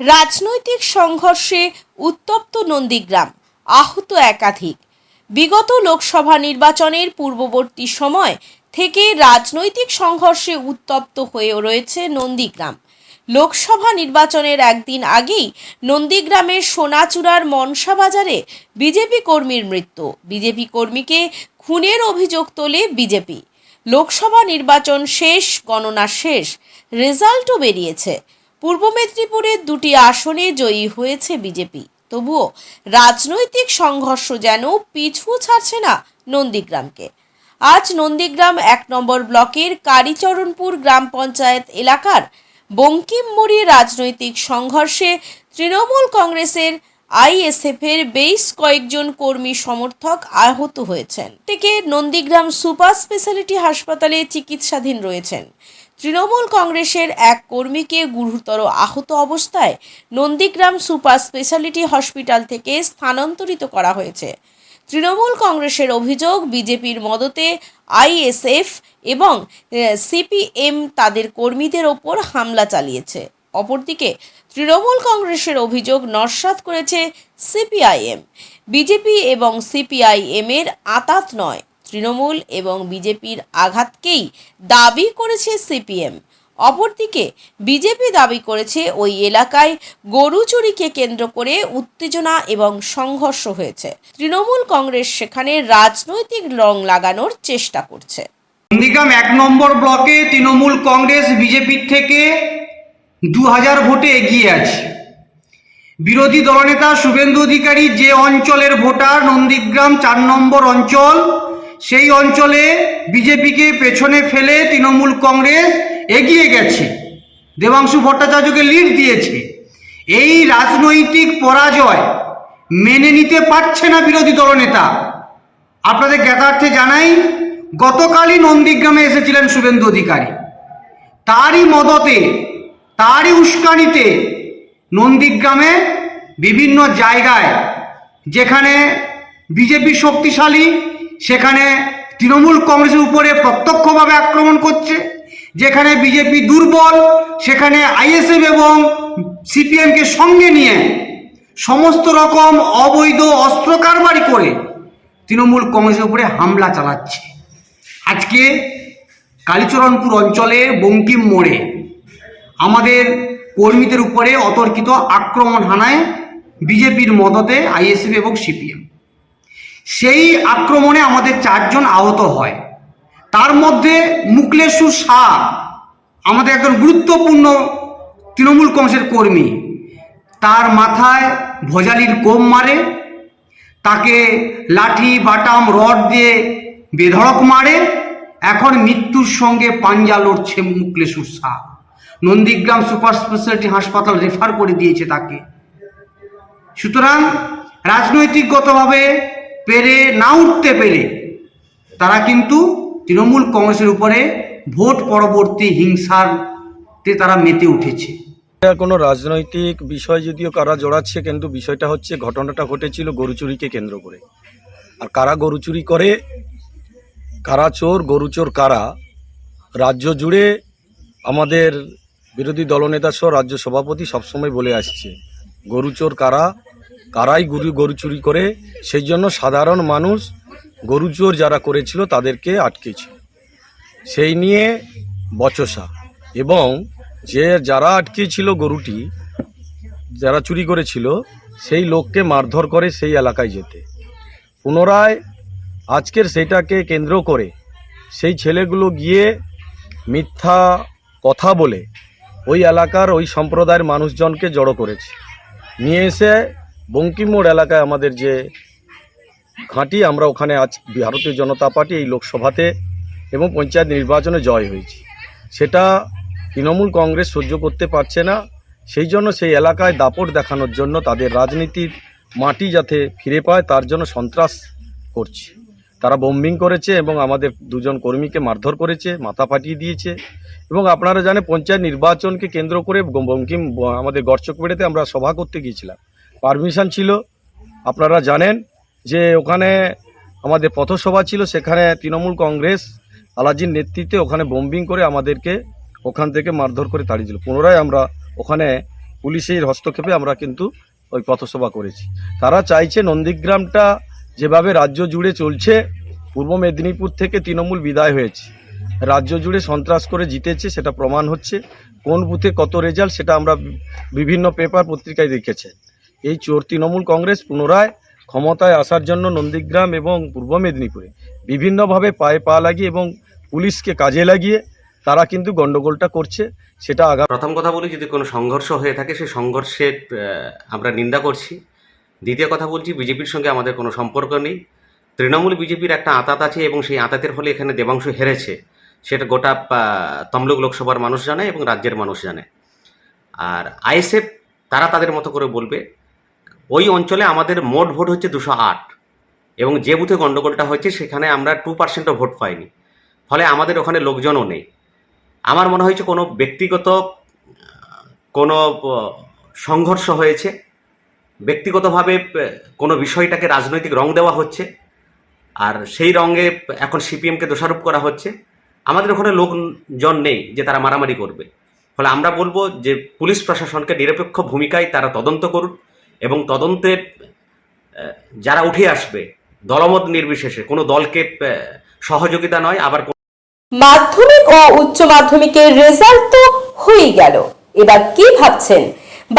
রাজনৈতিক সংঘর্ষে উত্তপ্ত নন্দীগ্রাম, আহত একাধিক। বিগত লোকসভা নির্বাচনের পূর্ববর্তী সময় থেকে রাজনৈতিক সংঘর্ষে উত্তপ্ত হয়ে রয়েছে নন্দীগ্রাম। লোকসভা নির্বাচনের একদিন আগেই নন্দীগ্রামের সোনাচূড়ার মনসা বাজারে বিজেপি কর্মীর মৃত্যু। বিজেপি কর্মীকে খুনের অভিযোগ তোলে বিজেপি। লোকসভা নির্বাচন শেষ, গণনা শেষ, রেজাল্টও বেরিয়েছে। পূর্ব মেদিনীপুরের দুটি আসনে জয়ী হয়েছে বিজেপি। তবুও রাজনৈতিক সংঘর্ষ যেন পিছু ছাড়ছে না নন্দীগ্রামকে। আজ নন্দীগ্রাম এক নম্বর ব্লকের কালীচরণপুর গ্রাম পঞ্চায়েত এলাকার বঙ্কিমমুড়ি রাজনৈতিক সংঘর্ষে তৃণমূল কংগ্রেসের আইএসএফ এর বেশ কয়েকজন কর্মী সমর্থক আহত হয়েছেন। থেকে নন্দীগ্রাম সুপার স্পেশালিটি হাসপাতালে চিকিৎসাধীন রয়েছেন। তৃণমূল কংগ্রেসের এক কর্মীকে গুরুতর আহত অবস্থায় নন্দীগ্রাম সুপার স্পেশালিটি হসপিটাল থেকে স্থানান্তরিত করা হয়েছে। তৃণমূল কংগ্রেসের অভিযোগ, বিজেপির মদতে আইএসএফ এবং সিপিএম তাদের কর্মীদের ওপর হামলা চালিয়েছে। অপরদিকে, তৃণমূল কংগ্রেসের অভিযোগ নস্যাৎ করেছে সিপিআইএম। বিজেপি এবং সিপিআইএম এর আতাত নয়। তৃণমূল এবং বিজেপির আঘাতকেই দাবি করেছে সিপিএম। অপরদিকে বিজেপি দাবি করেছে ওই এলাকায় গরু চুরিকে কেন্দ্র করে উত্তেজনা এবং সংঘর্ষ হয়েছে। তৃণমূল কংগ্রেস সেখানে রাজনৈতিক রং লাগানোর চেষ্টা করছে। নন্দীগ্রাম এক নম্বর ব্লকে তৃণমূল কংগ্রেস বিজেপির থেকে দু হাজার ভোটে এগিয়ে আছে। বিরোধী দলনেতা শুভেন্দু অধিকারী যে অঞ্চলের ভোটার, নন্দীগ্রাম চার নম্বর অঞ্চল সেই অঞ্চলে বিজেপিকে পেছনে ফেলে তৃণমূল কংগ্রেস এগিয়ে গেছে। দেবাংশু ভট্টাচার্যকে লিড দিয়েছে। এই রাজনৈতিক পরাজয় মেনে নিতে পারছে না বিরোধী দলনেতা। আপনাদের জ্ঞাতার্থে জানাই, গতকালই নন্দীগ্রামে এসেছিলেন শুভেন্দু অধিকারী। তারই মদতে, তারই উস্কানিতে নন্দীগ্রামে বিভিন্ন জায়গায়, যেখানে বিজেপি শক্তিশালী সেখানে তৃণমূল কংগ্রেসের উপরে প্রত্যক্ষভাবে আক্রমণ করছে, যেখানে বিজেপি দুর্বল, সেখানে আইএসএফ এবং সিপিএমকে সঙ্গে নিয়ে সমস্ত রকম অবৈধ অস্ত্র কারবারি করে তৃণমূল কংগ্রেসের উপরে হামলা চালাচ্ছে। আজকে কালীচরণপুর অঞ্চলে বঙ্কিম মোড়ে আমাদের কর্মীদের উপরে অতর্কিত আক্রমণ হানায় বিজেপির মদতে আইএসএফ এবং সিপিএম। সেই আক্রমণে আমাদের চারজন আহত হয়। তার মধ্যে মুকলেশ্বর শাহ, আমাদের একজন গুরুত্বপূর্ণ তৃণমূল কংগ্রেসের কর্মী, তার মাথায় ভোজালির কোম মারে, তাকে লাঠি, বাটাম, রড দিয়ে বেধড়ক মারে, এখন মৃত্যুর সঙ্গে পাঞ্জা লড়ছে মুকলেশ্বর শাহ। নন্দীগ্রাম সুপার স্পেশালিটি হাসপাতাল রেফার করে দিয়েছে তাকে। সুতরাং রাজনৈতিকগতভাবে পেরে না উঠতে পেরে তারা কিন্তু তৃণমূল কংগ্রেসের উপরে ভোট পরবর্তী হিংসাতে তারা মেতে উঠেছে। কোনো রাজনৈতিক বিষয় যদিও কারা জড়াচ্ছে, কিন্তু বিষয়টা হচ্ছে ঘটনাটা ঘটেছিল গরু চুরিকে কেন্দ্র করে। আর কারা গরু চুরি করে, কারা চোর, গরু চোর কারা, রাজ্য জুড়ে আমাদের বিরোধী দলনেতা সহ রাজ্য সভাপতি সবসময় বলে আসছে, গরু চোর কারা কারাই গরু গরু চুরি করে, সেই জন্য সাধারণ মানুষ গরু চোর যারা করেছিল তাদেরকে আটকেছে। সেই নিয়ে বচসা। এবং যে যারা আটকেছিল গরুটি, যারা চুরি করেছিল, সেই লোককে মারধর করে সেই এলাকায় যেতে। পুনরায় আজকের সেইটাকে কেন্দ্র করে সেই ছেলেগুলো গিয়ে মিথ্যা কথা বলে ওই এলাকার ওই সম্প্রদায়ের মানুষজনকে জড়ো করেছে। নিয়ে এসে বঙ্কিমোড় এলাকায় আমাদের যে ঘাঁটি, আমরা ওখানে আজ ভারতীয় জনতা পার্টি এই লোকসভাতে এবং পঞ্চায়েত নির্বাচনে জয় হয়েছি। সেটা তৃণমূল কংগ্রেস সহ্য করতে পারছে না। সেই জন্য সেই এলাকায় দাপট দেখানোর জন্য তাদের রাজনীতির মাটি যাতে ফিরে পায়, তার জন্য সন্ত্রাস করছে। তারা বোম্বিং করেছে এবং আমাদের দুজন কর্মীকে মারধর করেছে, মাথা ফাটিয়ে দিয়েছে। এবং আপনারা জানেন, পঞ্চায়েত নির্বাচনকে কেন্দ্র করে বঙ্কিম, আমাদের গড়চক গড়চকবেড়েতে আমরা সভা করতে গিয়েছিলাম। পারমিশন ছিল। আপনারা জানেন যে ওখানে আমাদের পথসভা ছিল, সেখানে তৃণমূল কংগ্রেস আলাজির নেতৃত্বে ওখানে বোম্বিং করে আমাদেরকে ওখান থেকে মারধর করে তাড়িয়ে তাড়িয়েছিল পুনরায় আমরা ওখানে পুলিশের হস্তক্ষেপে আমরা কিন্তু ওই পথসভা করেছি। তারা চাইছে নন্দীগ্রামটা যেভাবে রাজ্য জুড়ে চলছে, পূর্ব মেদিনীপুর থেকে তৃণমূল বিদায় হয়েছে। রাজ্য জুড়ে সন্ত্রাস করে জিতেছে, সেটা প্রমাণ হচ্ছে। কোন বুথে কত রেজাল্ট, সেটা আমরা বিভিন্ন পেপার পত্রিকায় দেখেছে। এই চোর তৃণমূল কংগ্রেস পুনরায় ক্ষমতায় আসার জন্য নন্দীগ্রাম এবং পূর্ব মেদিনীপুরে বিভিন্নভাবে পায়ে পা লাগিয়ে এবং পুলিশকে কাজে লাগিয়ে তারা কিন্তু গণ্ডগোলটা করছে, সেটা আগামী প্রথম কথা বলি, যদি কোনো সংঘর্ষ হয়ে থাকে, সেই সংঘর্ষের আমরা নিন্দা করছি। দ্বিতীয় কথা বলছি, বিজেপির সঙ্গে আমাদের কোনো সম্পর্ক নেই। তৃণমূল বিজেপির একটা আঁতাত আছে এবং সেই আঁতাতের ফলে এখানে দেবাংশু হেরেছে। সেটা গোটা তমলুক লোকসভার মানুষ জানে এবং রাজ্যের মানুষ জানে। আর আইএসএফ, তারা তাদের মতো করে বলবে। ওই অঞ্চলে আমাদের মোট ভোট হচ্ছে দুশো আট। এবং যে বুথে গণ্ডগোলটা হয়েছে, সেখানে আমরা টু পার্সেন্টও ভোট পাইনি। ফলে আমাদের ওখানে লোকজনও নেই। আমার মনে হয়েছে কোনো ব্যক্তিগত, কোনো সংঘর্ষ হয়েছে। ব্যক্তিগতভাবে কোনো বিষয়টাকে রাজনৈতিক রং দেওয়া হচ্ছে। আর সেই রঙে এখন সিপিএমকে দোষারোপ করা হচ্ছে। আমাদের ওখানে লোকজন নেই যে তারা মারামারি করবে। ফলে আমরা বলব যে পুলিশ প্রশাসনকে নিরপেক্ষ ভূমিকায় তারা তদন্ত করুন এবং তদন্তে যারা উঠে আসবে, দলমত নির্বিশেষে, কোনো দলকে সহযোগিতা নয়, আবার মাধ্যমিক ও উচ্চ মাধ্যমিকের রেজাল্ট তো হয়েই গেল। এবার কি ভাবছেন?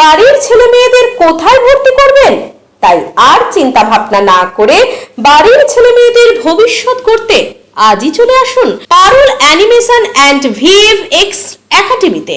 বাড়ির ছেলে মেয়েদের কোথায় ভর্তি করবেন? তাই আর চিন্তা ভাবনা না করে বাড়ির ছেলে মেয়েদের ভবিষ্যৎ করতে আজই চলে আসুন Parul animation and VF X একাডেমিতে।